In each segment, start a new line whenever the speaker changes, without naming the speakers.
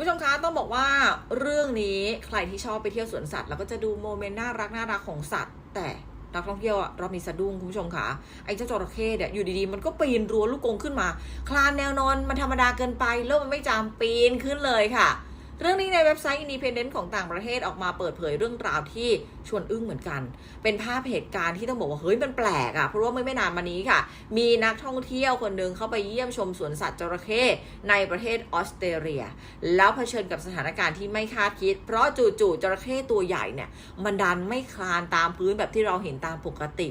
ผู้ชมคะต้องบอกว่าเรื่องนี้ใครที่ชอบไปเที่ยวสวนสัตว์แล้วก็จะดูโมเมนต์น่ารักน่ารักของสัตว์ แต่นักท่องเที่ยวอะเรามีสะดุ้งคุณผู้ชมค่ะไอ้เจ้าจระเข้เนี่ยอยู่ดีๆ มันก็ปีนรั้วลูกกงขึ้นมา คลานแนวนอนมันธรรมดาเกินไปโลกมันไม่จามปีนขึ้นเลยค่ะ เรื่องนี้ในเว็บไซต์ Independent ของต่างประเทศออกมาเปิดเผยเรื่องราวที่ชวนอึ้งเหมือนกัน เป็นภาพเหตุการณ์ที่ต้องบอกว่าเฮ้ยมันแปลกอะ่ะเพราะว่าเมื่อไม่นานมานี้ค่ะ มีนักท่องเที่ยวคนหนึ่งเข้าไปเยี่ยมชมสวนสัตว์จระเข้ในประเทศออสเตรเลีย แล้วเผชิญกับสถานการณ์ที่ไม่คาดคิด เพราะจู่ๆจระเข้ตัวใหญ่เนี่ยมันดันไม่คลานตามพื้นแบบที่เราเห็นตามปกติ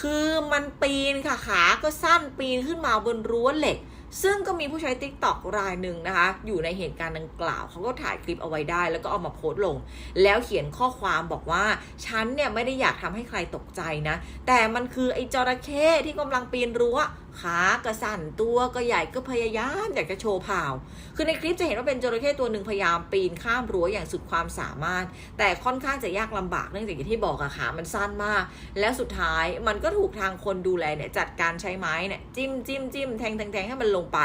คือมันปีนค่ะขาก็สั้นปีนขึ้นมาบนรั้วเหล็ก ซึ่งก็มีผู้ใช้ t ิ k t o k รายหนึ่งนะคะ อยู่ในเหตุการณ์ดังกล่าว เขาก็ถ่ายคลิปเอาไว้ได้ แล้วก็เอามาโพสต์ลง แล้วเขียนข้อความบอกว่า ฉันเนี่ยไม่ได้อยากทำให้ใครตกใจนะ แต่มันคือไอ้จระเข้ที่กำลังปีนรั้ว ขากระสั่นตัวก็ใหญ่ก็พยายามอยากจะโชว์พาว คือในคลิปจะเห็นว่าเป็นจระเข้ตัวหนึ่งพยายามปีนข้ามรั้วอย่างสุดความสามารถ แต่ค่อนข้างจะยากลำบากเนื่องจากที่บอกอะขามันสั้นมาก แล้วสุดท้ายมันก็ถูกทางคนดูแลเนี่ยจัดการใช้ไม้เนี่ยจิ้มจิ้มจิ้มแทงแทงแทงให้มันลงไป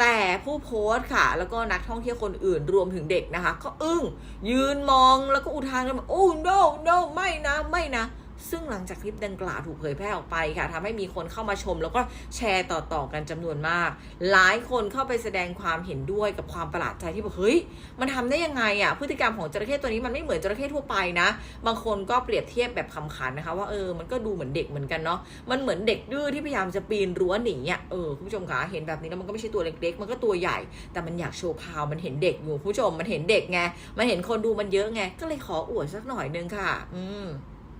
แต่ผู้โพสต์ค่ะ แล้วก็นักท่องเที่ยวคนอื่นรวมถึงเด็กนะคะ ก็อึ้งยืนมองแล้วก็อุทานกันแบบโอ้ no no ไม่นะไม่นะ ซึ่งหลังจากคลิปดังกล่าวถูกเผยแพร่ออกไปค่ะทำให้มีคนเข้ามาชม แล้วก็แชร์ต่อๆกันจำนวนมาก หลายคนเข้าไปแสดงความเห็นด้วยกับความประหลาดใจที่บอกเฮ้ยมันทำได้ยังไงอะพฤติกรรมของจระเข้ตัวนี้มันไม่เหมือนจระเข้ทั่วไปนะ บางคนก็เปรียบเทียบแบบคำขันนะคะ ว่าเออมันก็ดูเหมือนเด็กเหมือนกันเนาะมันเหมือนเด็กดื้อที่พยายามจะปีนรั้วหนีอะเออคุณผู้ชมคะเห็นแบบนี้แล้วมันก็ไม่ใช่ตัวเล็กๆ มันก็ตัวใหญ่ แต่มันอยากโชว์พาวมันเห็นเด็กอยู่คุณผู้ชมมันเห็นเด็กไงมันเห็นคนดูมันเยอะไงก็เลยขออวดสักหน่อยนึงค่ะ อืม